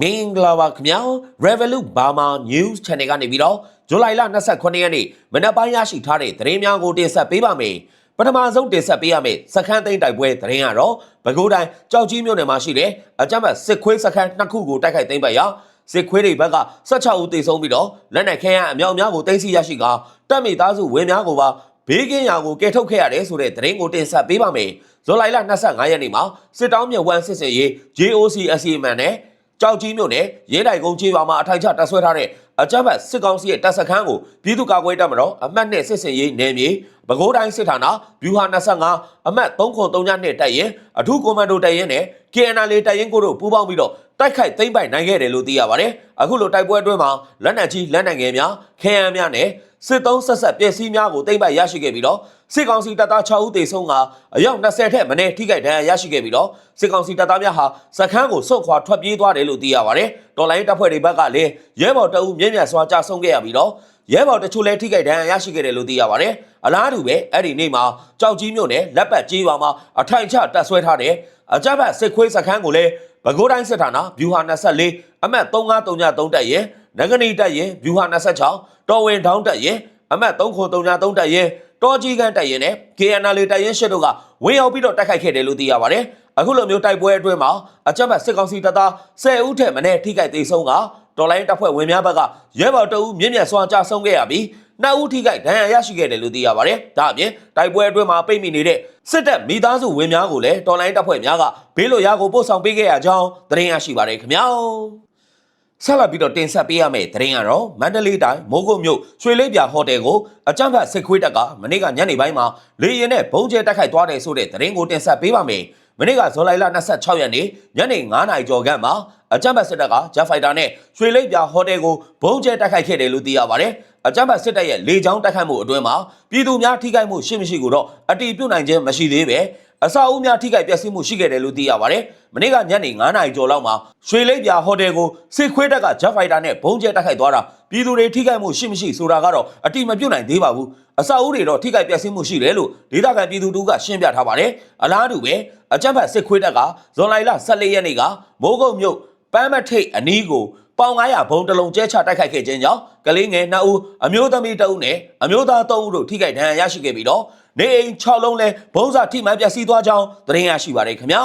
မင်္ဂလာပါခင်ဗျာ Revolut Burma News Channel ကနေပြီးတော့ဇူလိုင်လ29ရက်နေ့မနက်ပိုင်းရရှိထားတဲ့သတင်းများကိုတင်ဆက်ပေးပါမယ်ပထမဆုံးတင်ဆက်ပေးရမယ့်စခန်းသိမ်းတိုက်ပွဲသတင်းကတော့ပဲခူးတိုင်းကြောက်ကြီးမြို့နယ်မှာရှိတဲ့အကြမ်းဖက်စစ်ခွေးစခန်းနှစ်ခုကိုတိုက်ခိုက်သိမ်းပိုက်ရာစစ်ခွေးတွေဘက်က16ဦးသေဆုံးပြီးတော့လက်နက်ခဲယမ်းအမြောက်အများကိုသိမ်းဆည်းရရှိကတပ်မိသားစုဝင်းများကိုပါဘေးကင်းရာကိုကယ်ထုတ်ခဲ့ရတယ်ဆိုတဲ့သတင်းကိုတင်ဆက်ပေးပါမယ်ဇူလိုင်လ25ရက်နေ့မှာစစ်တောင်းမြဝမ်းစစ်စင်ရေး JOC အစီအမံနဲ့ ကြောက်ကြီးမြို့နယ်ရဲတိုင်ကုန်းချေးပါမှာအထိုင်ချတပ်ဆွဲထားတဲ့အကြမ်းဖက်စစ်ကောင်စီရဲ့တပ်စခန်းကိုပြည်သူ့ကာကွယ်တပ်မတော်အမှတ်နဲ့စစ်စင်ရေးနယ်မြေပဲခူးတိုင်းစစ်ဌာနဗျူဟာ25အမှတ်303နဲ့တပ်ရင်အထူးကွန်မန်ဒိုတပ်ရင်နဲ့ KNL တပ်ရင်ကိုတို့ပူးပေါင်းပြီးတော့ တိုက်ခိုက်သိမ်းပိုက်နိုင်ခဲ့တယ်လို့သိရပါတယ်အခုလိုတိုက်ပွဲအတွင်းမှာလက်နက်ကြီးလက်နက်ငယ်များခဲယမ်းများနဲ့စစ်သုံးဆက်ဆက်ပစ္စည်းများကိုသိမ်းပိုက်ရရှိခဲ့ပြီးတော့စစ်ကောင်စီတပ်သား6ဦးသေဆုံးကအယောက်20ထက်မနည်းထိခိုက်ဒဏ်ရာရရှိခဲ့ပြီးတော့စစ်ကောင်စီတပ်သားများဟာစခန်းကိုစွန့်ခွာထွက်ပြေးသွားတယ်လို့သိရပါတယ်။တော်လိုင်းတပ်ဖွဲ့တွေဘက်ကလည်းရဲဘော်တအုပ်မြင့်မြတ်စွာကြာဆုံးခဲ့ရပြီးတော့ရဲဘော်တချို့လည်းထိခိုက်ဒဏ်ရာရရှိခဲ့တယ်လို့သိရပါတယ်။အလားတူပဲအဲ့ဒီနေ့မှာကြောက်ကြီးမြို့နယ်လက်ပတ်ကြီးပါမှာအထိုင်ချတပ်ဆွဲထားတဲ့အကြမ်းဖက်စစ်ခွေးစခန်းကိုလည်း ပဲခူးတိုင်းစစ်ဌာနဗျူဟာ24အမှတ်3933တပ်ရဲ့နဂနီတပ်ရဲ့ဗျူဟာ26တော်ဝင်ထောင်းတပ်ရဲ့အမှတ်3933တပ်ရဲ့တော်ကြီးကန်တပ်ရင်နဲ့ KNL တပ်ရင်ရှစ်တို့ကဝင်ရောက်ပြီးတော့တိုက်ခိုက်ခဲ့တယ်လို့သိရပါတယ်။အခုလိုမျိုးတိုက်ပွဲအတွင်းမှာအကြမ်းဖက်စစ်ကောင်စီတပ်သား10ဦးထက်မနည်းထိခိုက်သေးဆုံးကတော်လိုင်းတပ်ဖွဲ့ဝင်များဘက်ကရဲဘော်တအုပ်မြင့်မြတ်စွာကြာဆုံးခဲ့ရပြီး နှစ်ဦးထိခိုက်ဒဏ်ရာရရှိခဲ့တယ်လို့သိရပါတယ်။ဒါအပြင်တိုက်ပွဲအတွင်းမှာပိတ်မိနေတဲ့စစ်တပ်မိသားစုဝင်များကိုလည်းတော်လိုင်းတပ်ဖွဲ့များကဘေးလွတ်ရာကိုပို့ဆောင်ပေးခဲ့ရကြောင်းသတင်းရရှိပါတယ်ခင်ဗျာ။ဆက်လက်ပြီးတော့တင်ဆက်ပေးရမယ့်သတင်းကတော့မန္တလေးတိုင်းမိုးကုတ်မြို့ရွှေလေးပြဟိုတယ်ကိုအကြမ်းဖက်စစ်ခွေးတပ်ကမနေ့ကညနေပိုင်းမှာလေရင်နဲ့ဘုံကျဲတိုက်ခိုက်သွားတယ်ဆိုတဲ့သတင်းကိုတင်ဆက်ပေးပါမယ်။မနေ့ကဇူလိုင်လ26ရက်နေ့ညနေ9:00နာရီကျော်ခန့်မှာအကြမ်းဖက်စစ်တပ်ကဂျက်ဖိုက်တာနဲ့ရွှေလေးပြဟိုတယ်ကိုဘုံကျဲတိုက်ခိုက်ခဲ့တယ်လို့သိရပါတယ်။ အကြမ်းဖက်စစ်တပ်ရဲ့လေကြောင်းတိုက်ခိုက်မှုအတွင်းမှာပြည်သူများထိခိုက်မှုရှိမရှိကိုတော့အတိပြုတ်နိုင်ခြင်းမရှိသေးပဲအစာအုပ်များထိခိုက်ပျက်စီးမှုရှိခဲ့တယ်လို့သိရပါတယ်။မနေ့ကညနေ9:00နာရီကျော်လောက်မှာရွှေလိပ်ပြဟိုတယ်ကိုစစ်ခွေးတပ်ကဂျက်ဖိုက်တာနဲ့ဘုံကျဲတိုက်ခိုက်သွားတာပြည်သူတွေထိခိုက်မှုရှိမရှိဆိုတာကတော့အတိမပြုတ်နိုင်သေးပါဘူး။အစာအုပ်တွေတော့ထိခိုက်ပျက်စီးမှုရှိတယ်လို့ဒေသခံပြည်သူတို့ကရှင်းပြထားပါတယ်။အလားတူပဲအကြမ်းဖက်စစ်ခွေးတပ်ကဇွန်လလ14ရက်နေ့ကမိုးကုတ်မြို့ ပန်းမထိတ်အနီးကိုပေါင်900ဘုံတလုံးကျဲချတိုက်ခိုက်ခဲ့ခြင်းကြောင့်ကလေးငယ်2ဦးအမျိုးသမီး2ဦးနဲ့အမျိုးသား3ဦးတို့ထိခိုက်ဒဏ်ရာရရှိခဲ့ပြီးတော့နေအိမ်6လုံးလဲဘုံစာထိမှန်ပျက်စီးသွားကြောင်းသတင်းရရှိပါရခင်ဗျာ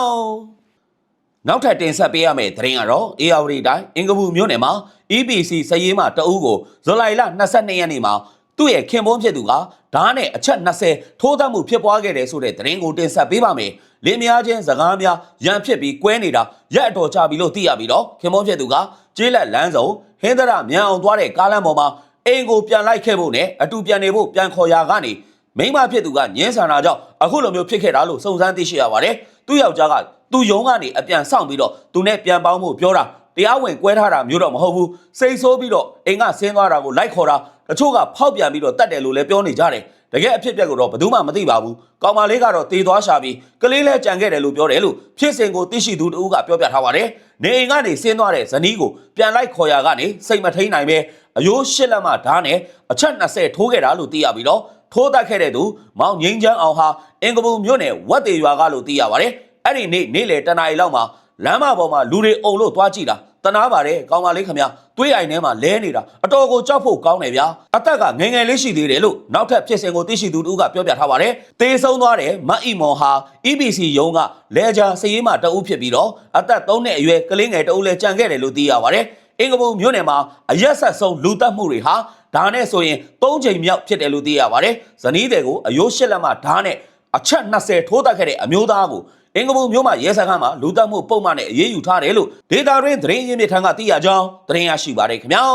နောက်ထပ်တင်ဆက်ပေးရမယ့်သတင်းကတော့ AR တိုင်းအင်္ဂပူမြို့နယ်မှာ EPC စည်ရေးမှတအုပ်ကိုဇူလိုင်လ22ရက်နေ့မှာ သူ့ရဲ့ခင်ပွန်းဖြစ်သူကဓာတ်နဲ့အချက်20ထိုးသတ်မှုဖြစ်ပွားခဲ့တယ်ဆိုတဲ့သတင်းကိုတင်ဆက်ပေးပါမယ်။လင်းများချင်းစကားများရန်ဖြစ်ပြီးကွဲနေတာရက်အတော်ကြာပြီလို့သိရပြီးတော့ခင်ပွန်းဖြစ်သူကကျေးလက်လမ်းစုံဟင်းသရမြန်အောင်သွားတဲ့ကားလမ်းပေါ်မှာအိမ်ကိုပြန်လိုက်ခဲ့ဖို့နဲ့အတူပြန်နေဖို့ပြန်ခေါ်ရာကနေမိမဖြစ်သူကညင်းဆန်တာကြောင့်အခုလိုမျိုးဖြစ်ခဲ့တာလို့စုံစမ်းသိရှိရပါတယ်။သူ့ယောက်ျားကသူ့ယုံကနေအပြန်ဆောင်ပြီးတော့သူနဲ့ပြန်ပေါင်းဖို့ပြောတာတရားဝင်ကွဲထားတာမျိုးတော့မဟုတ်ဘူး။စိတ်ဆိုးပြီးတော့အိမ်ကဆင်းသွားတာကိုလိုက်ခေါ်တာ တချို့ကဖောက်ပြန်ပြီးတော့တတ်တယ်လို့လည်းပြောနေကြတယ်။တကယ်အဖြစ်အပျက်ကိုတော့ဘယ်သူမှမသိပါဘူး။ကောင်မလေးကတော့တေသွားရှာပြီးကလေးလည်းကြံခဲ့တယ်လို့ပြောတယ်လို့ဖြစ်စဉ်ကိုသိရှိသူတဦးကပြောပြထားပါတယ်။နေအိမ်ကနေဆင်းသွားတဲ့ဇနီးကိုပြန်လိုက်ခေါ်ရာကနေစိတ်မထိန်နိုင်ပဲအယိုးရှစ်လက်မှဓာတ်နဲ့အချက်20ထိုးခဲ့တာလို့သိရပြီးတော့ထိုးတက်ခဲ့တဲ့သူမောင်ငိမ့်ချမ်းအောင်ဟာအင်္ဂပူမြို့နယ်ဝက်တေရွာကလို့သိရပါတယ်။အဲ့ဒီနေ့နေ့လေတနာရီလောက်မှာ လမ်းမပေါ်မှာလူတွေအုံလို့သွားကြည့်တာတနာပါတယ်ကောင်းပါလေးခမတွေးအိမ်ထဲမှာလဲနေတာအတော်ကိုကြောက်ဖို့ကောင်းတယ်ဗျာအသက်ကငယ်ငယ်လေးရှိသေးတယ်လို့နောက်ထပ်ဖြစ်စဉ်ကိုသိရှိသူတို့ကပြောပြထားပါတယ်တေဆုံးသွားတဲ့မအီမော်ဟာ EBC ရုံးကလဲဂျာစည်ရေးမှတအုပ်ဖြစ်ပြီးတော့အသက်3နှစ်အရွယ်ကလေးငယ်တအုပ်လည်းကြံခဲ့တယ်လို့သိရပါတယ်အင်္ဂပူမြို့နယ်မှာအရက်ဆက်ဆုံးလူတက်မှုတွေဟာဒါနဲ့ဆိုရင်၃ချိန်မြောက်ဖြစ်တယ်လို့သိရပါတယ်ဇနီးတွေကိုအယိုးရှစ်လက်မှဓာတ်နဲ့ အချက်20ထိုးတက်ခဲ့တဲ့အမျိုးသားကိုအင်္ဂပူမြို့မှာရဲစခန်းမှာလူတက်မှုပုံမှန်နဲ့အရေးယူထားတယ်လို့ဒေတာရင်းသတင်းရင်းမြစ်ထံကသိရကြောင်းသတင်းရရှိပါတယ်ခင်ဗျာ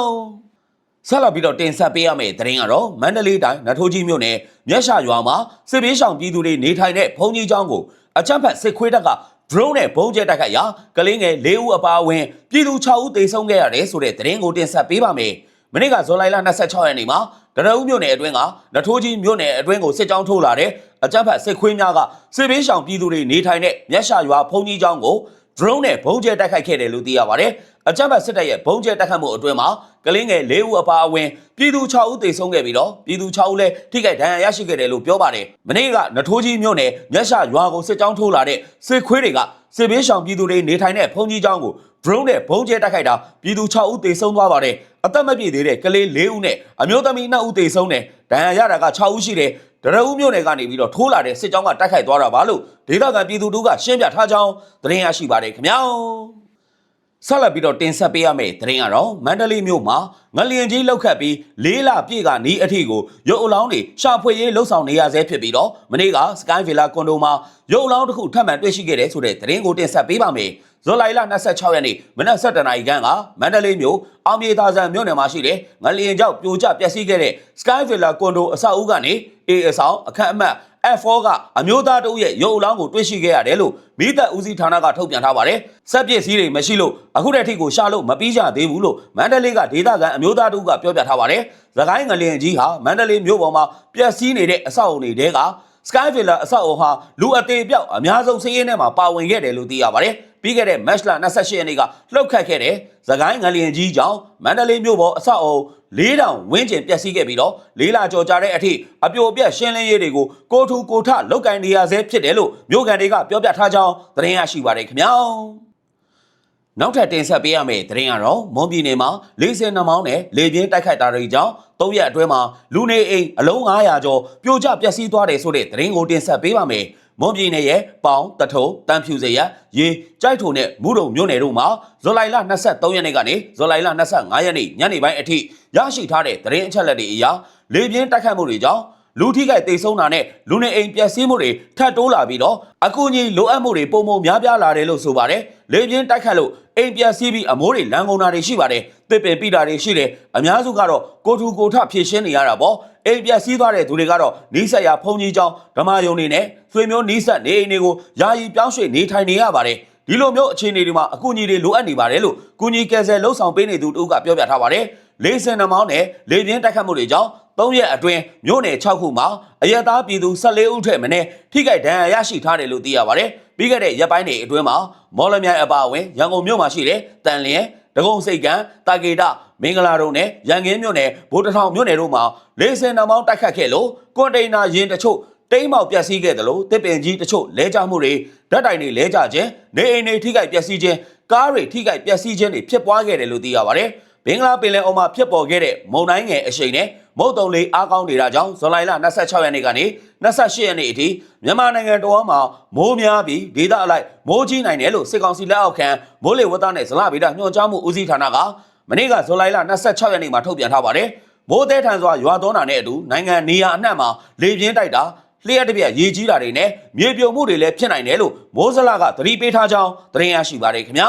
ဆက်လက်ပြီးတော့တင်ဆက်ပေးရမယ့်သတင်းကတော့မန္တလေးတိုင်းနထိုးကြီးမြို့နယ်မြက်ရှာရွာမှာစစ်ဘေးရှောင်ပြည်သူတွေနေထိုင်တဲ့ဘုံကြီးကျောင်းကိုအကြမ်းဖက်စစ်ခွေးတပ်က drone နဲ့ဘုံကျဲတိုက်ခိုက်ရာကလေးငယ်၄ဦးအပါအဝင်ပြည်သူ6ဦးသေဆုံးခဲ့ရတယ်ဆိုတဲ့သတင်းကိုတင်ဆက်ပေးပါမယ်။ မနေ့ကဇွန်လ26ရက်နေ့မှာတရဦးမြို့နယ်အတွင်းကနထိုးကြီးမြို့နယ်အတွင်းကိုစစ်ကြောင်းထိုးလာတဲ့အကြမ်းဖက်စစ်ခွေးများကစစ်ဘေးရှောင်ပြည်သူတွေနေထိုင်တဲ့မြက်ရှာရွာဘုံကြီးကျောင်းကို drone နဲ့ဘုံကျဲတိုက်ခိုက်ခဲ့တယ်လို့သိရပါတယ်။အကြမ်းဖက်စစ်တပ်ရဲ့ဘုံကျဲတိုက်ခိုက်မှုအတွင်းမှာကလေးငယ်၄ဦးအပါအဝင်ပြည်သူ6ဦးသေဆုံးခဲ့ပြီးတော့ပြည်သူ6ဦးလည်းထိခိုက်ဒဏ်ရာရရှိခဲ့တယ်လို့ပြောပါတယ်။မနေ့ကနထိုးကြီးမြို့နယ်မြက်ရှာရွာကိုစစ်ကြောင်းထိုးလာတဲ့စစ်ခွေးတွေကစစ်ဘေးရှောင်ပြည်သူတွေနေထိုင်တဲ့ဘုံကြီးကျောင်းကို drone နဲ့ဘုံကျဲတိုက်ခိုက်တာပြည်သူ6ဦးသေဆုံးသွားပါတယ် အသက်မပြည့်သေးတဲ့ကလေး4ဦးနဲ့အမျိုးသမီး2ဦးသေဆုံးတယ်ဒဏ်ရာရတာက6ဦးရှိတယ်ဒရဦးမြို့နယ်ကနေပြီးတော့ထိုးလာတဲ့စစ်ကြောင်းကတိုက်ခိုက်သွားတာပါလို့ဒေသခံပြည်သူတို့ကရှင်းပြထားကြောင်းသတင်းရရှိပါတယ်ခင်ဗျာဆက်လက်ပြီးတော့တင်ဆက်ပေးရမယ့်သတင်းကတော့မန္တလေးမြို့မှာငလျင်ကြီးလောက်ခတ်ပြီးလေးလပြည့်ကနီးအထီကိုရုပ်အလောင်းတွေရှာဖွေရေးလှုပ်ဆောင်နေရဆဲဖြစ်ပြီးတော့မနေ့က Sky Villa ကွန်ဒိုမှာရုပ်အလောင်းတစ်ခုထပ်မံတွေ့ရှိခဲ့တဲ့ဆိုတဲ့သတင်းကိုတင်ဆက်ပေးပါမယ် ဇွန်လ26ရက်နေ့မနက်7:00နာရီခန့်ကမန္တလေးမြို့အောင်မြေသာဆန်မြို့နယ်မှာရှိတဲ့ငလျင်ကြောင့်ပြိုကျပျက်စီးခဲ့တဲ့ Sky Villa ကွန်ဒိုအဆောက်အဦကနေအေးအဆောင်အခန့်အမှတ် F4 ကအမျိုးသားတအုပ်ရဲ့ရုပ်အလောင်းကိုတွေ့ရှိခဲ့ရတယ်လို့မိသက်ဦးစီးဌာနကထုတ်ပြန်ထားပါတယ်။စက်ပစ္စည်းတွေမရှိလို့အခုတည်းထိကိုရှာလို့မပြီးကြသေးဘူးလို့မန္တလေးကဒေသခံအမျိုးသားတအုပ်ကပြောပြထားပါတယ်။သခိုင်းငလျင်ကြီးဟာမန္တလေးမြို့ပေါ်မှာပျက်စီးနေတဲ့အဆောက်အုံတွေတဲက Sky Villa အဆောက်အုံဟာလူအသေးပြောက်အများဆုံးစီးရင်ထဲမှာပါဝင်ခဲ့တယ်လို့သိရပါတယ်။ ပြီးခဲ့တဲ့ match လ28ရက်နေ့ကလှုပ်ခတ်ခဲ့တဲ့သခိုင်းငလျင်ကြီးကြောင့်မန္တလေးမြို့ပေါ်အဆောက်အုံ၄တောင်ဝင်းကျင်ပျက်စီးခဲ့ပြီးတော့လေးလာကြော်ကြတဲ့အထိအပြိုအပြက်ရှင်းလင်းရေးတွေကိုကိုထူကိုထလောက်ကင်နေရဆဲဖြစ်တယ်လို့မြို့ကန်တွေကပြောပြထားကြောင်းသတင်းရရှိပါတယ်ခင်ဗျာနောက်ထပ်တင်ဆက်ပေးရမယ့်သတင်းကတော့မွန်ပြည်နယ်မှာ40နှမောင်းနဲ့လေပြင်းတိုက်ခိုက်တာတွေကြောင့်၃ရက်အတွင်းမှာလူနေအိမ်အလုံး900ကျော်ပြိုကျပျက်စီးသွားတယ်ဆိုတဲ့သတင်းကိုတင်ဆက်ပေးပါမယ် မွန်ပြည်နယ်ရဲ့ပေါင်တထုံတန်ဖြူစရရေကြိုက်ထုံနဲ့မူးတုံမြို့နယ်တို့မှာဇူလိုင်လ23ရက်နေ့ကနေဇူလိုင်လ25ရက်နေ့ညနေပိုင်းအထိရရှိထားတဲ့သတင်းအချက်အလက်တွေအရလေပြင်းတိုက်ခတ်မှုတွေကြောင့် လူထိခိုက်တိတ်ဆုံးတာနဲ့လူနေအိမ်ပျက်စီးမှုတွေထပ်တိုးလာပြီးတော့အကူအညီလိုအပ်မှုတွေပုံမှန်များပြားလာတယ်လို့ဆိုပါတယ်လေပြင်းတိုက်ခတ်လို့အိမ်ပျက်စီးပြီးအမိုးတွေလမ်းကုန်တာတွေရှိပါတယ်တစ်ပင်ပိတာတွေရှိတယ်အများစုကတော့ကိုထူကိုထဖြည့်ရှင်းနေရတာပေါ့အိမ်ပျက်စီးသွားတဲ့သူတွေကတော့နီးစက်ရဖုန်ကြီးကျောင်းဓမ္မယုံနေနဲ့ဆွေမျိုးနီးစက်နေအိမ်တွေကိုယာယီပြောင်းရွှေ့နေထိုင်နေရပါတယ်ဒီလိုမျိုးအခြေအနေတွေမှာအကူအညီတွေလိုအပ်နေပါတယ်လို့ကုညီကယ်ဆယ်လှုပ်ဆောင်ပေးနေသူတို့ကပြောပြထားပါတယ်လေးစင်နှမောင်းနဲ့လေပြင်းတိုက်ခတ်မှုတွေကြောင့် ၃ရက်အတွင်းမြို့နယ်6ခုမှာအရက်သားပြည်သူ14ဦးထက်မနည်းထိခိုက်ဒဏ်ရာရရှိထားတယ်လို့သိရပါတယ်ပြီးခဲ့တဲ့ရက်ပိုင်းတွေအတွင်းမှာမော်လမြိုင်အပါအဝင်ရန်ကုန်မြို့မှာရှိတဲ့တန်လျင်ဒဂုံစိတ်ကံတာကေတမင်္ဂလာတို့နဲ့ရန်ကင်းမြို့နယ်ဗိုလ်တထောင်မြို့နယ်တို့မှာလေးစင်နှမောင်းတိုက်ခတ်ခဲ့လို့ကွန်တိန်နာယင်တချို့တိမ်းမောက်ပျက်စီးခဲ့တယ်လို့တစ်ပင်ကြီးတချို့လဲကျမှုတွေဓာတ်တိုင်တွေလဲကျခြင်းနေအိမ်တွေထိခိုက်ပျက်စီးခြင်းကားတွေထိခိုက်ပျက်စီးခြင်းတွေဖြစ်ပွားခဲ့တယ်လို့သိရပါတယ်ဘင်္ဂလားပင်လယ်အော်မှာဖြစ်ပေါ်ခဲ့တဲ့မုန်တိုင်းငယ်အရှိန်နဲ့ မုတ်တုံလေးအားကောင်းနေတာကြောင့်ဇွန်လ26ရက်နေ့ကနေ28ရက်နေ့အထိမြန်မာနိုင်ငံတော်မှာမိုးများပြီးဒေသအလိုက်မိုးကြီးနိုင်တယ်လို့စစ်ကောင်စီလက်အောက်ခံမိုးလေဝသနဲ့ဇလဗေဒညွှန်ကြားမှုဦးစီးဌာနကမနေ့ကဇွန်လ26ရက်နေ့မှာထုတ်ပြန်ထားပါတယ်မိုးသေးထန်စွာရွာသွန်းတာနဲ့အတူနိုင်ငံနေရာအနှံ့မှာလေပြင်းတိုက်တာလျှက်တစ်ပြက်ရေကြီးတာတွေနဲ့မြေပြိုမှုတွေလည်းဖြစ်နိုင်တယ်လို့မိုးစလကသတိပေးထားကြောင်းသတင်းရရှိပါတယ်ခင်ဗျာ